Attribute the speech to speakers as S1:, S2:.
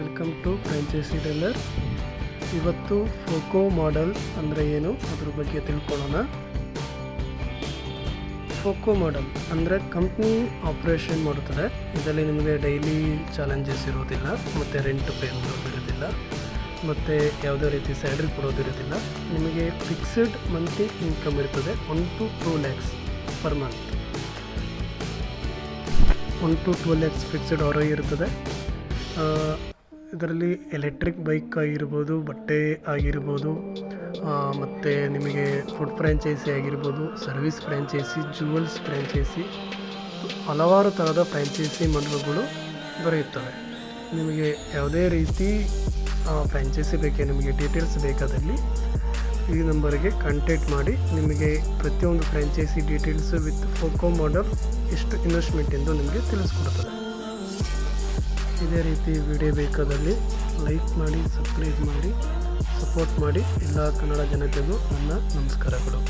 S1: Welcome to franchise dealer. ಇವತ್ತು ಫೋಕೋ model ಅಂದರೆ ಏನು? ಅದ್ರ ಬಗ್ಗೆ ತಿಳ್ಕೊಳ್ಳೋಣ. ಫೋಕೋ ಮಾಡೆಲ್ ಅಂದರೆ ಕಂಪ್ನಿ ಆಪ್ರೇಷನ್ ಮಾಡುತ್ತದೆ. ಇದರಲ್ಲಿ ನಿಮಗೆ ಡೈಲಿ ಚಾಲೆಂಜಸ್ ಇರೋದಿಲ್ಲ, ಮತ್ತು ರೆಂಟ್ ಪೇ ಮಾಡೋದಿರೋದಿಲ್ಲ ಮತ್ತು ಯಾವುದೇ ರೀತಿ ಸ್ಯಾಲ್ರಿ ಕೊಡೋದಿರೋದಿಲ್ಲ ನಿಮಗೆ ಫಿಕ್ಸಡ್ ಮಂತ್ಲಿ ಇನ್ಕಮ್ ಇರ್ತದೆ one to two lakhs per month one to two lakhs fixed ಆರೋ ಇರ್ತದೆ. ಇದರಲ್ಲಿ ಎಲೆಕ್ಟ್ರಿಕ್ ಬೈಕ್ ಆಗಿರ್ಬೋದು, ಬಟ್ಟೆ ಆಗಿರ್ಬೋದು ಮತ್ತು ನಿಮಗೆ ಫುಡ್ ಫ್ರ್ಯಾಂಚೈಸಿ ಆಗಿರ್ಬೋದು ಸರ್ವಿಸ್ ಫ್ರ್ಯಾಂಚೈಸಿ ಜುವೆಲ್ಸ್ ಫ್ರ್ಯಾಂಚೈಸಿ ಹಲವಾರು ಥರದ ಫ್ರ್ಯಾಂಚೈಸಿ ಮಂಡಲಗಳು ದೊರೆಯುತ್ತವೆ. ನಿಮಗೆ ಯಾವುದೇ ರೀತಿ ಫ್ರ್ಯಾಂಚೈಸಿ ಬೇಕೇ, ನಿಮಗೆ ಡೀಟೇಲ್ಸ್ ಬೇಕಾದಲ್ಲಿ ಈ ನಂಬರಿಗೆ ಕಾಂಟ್ಯಾಕ್ಟ್ ಮಾಡಿ, ನಿಮಗೆ ಪ್ರತಿಯೊಂದು ಫ್ರ್ಯಾಂಚೈಸಿ ಡೀಟೇಲ್ಸ್ ವಿತ್ ಫೋಕೋ ಮಾಡಲ್ ಎಷ್ಟು ಇನ್ವೆಸ್ಟ್ಮೆಂಟ್ ಎಂದು ನಿಮಗೆ ತಿಳಿಸ್ಕೊಡ್ತದೆ ಇದೇ ರೀತಿ ವಿಡಿಯೋ ಬೇಕಾದಲ್ಲಿ ಲೈಕ್ ಮಾಡಿ, ಸಬ್ಸ್ಕ್ರೈಬ್ ಮಾಡಿ, ಸಪೋರ್ಟ್ ಮಾಡಿ ಎಲ್ಲ ಕನ್ನಡ ಜನತೆಗೂ ನನ್ನ ನಮಸ್ಕಾರಗಳು.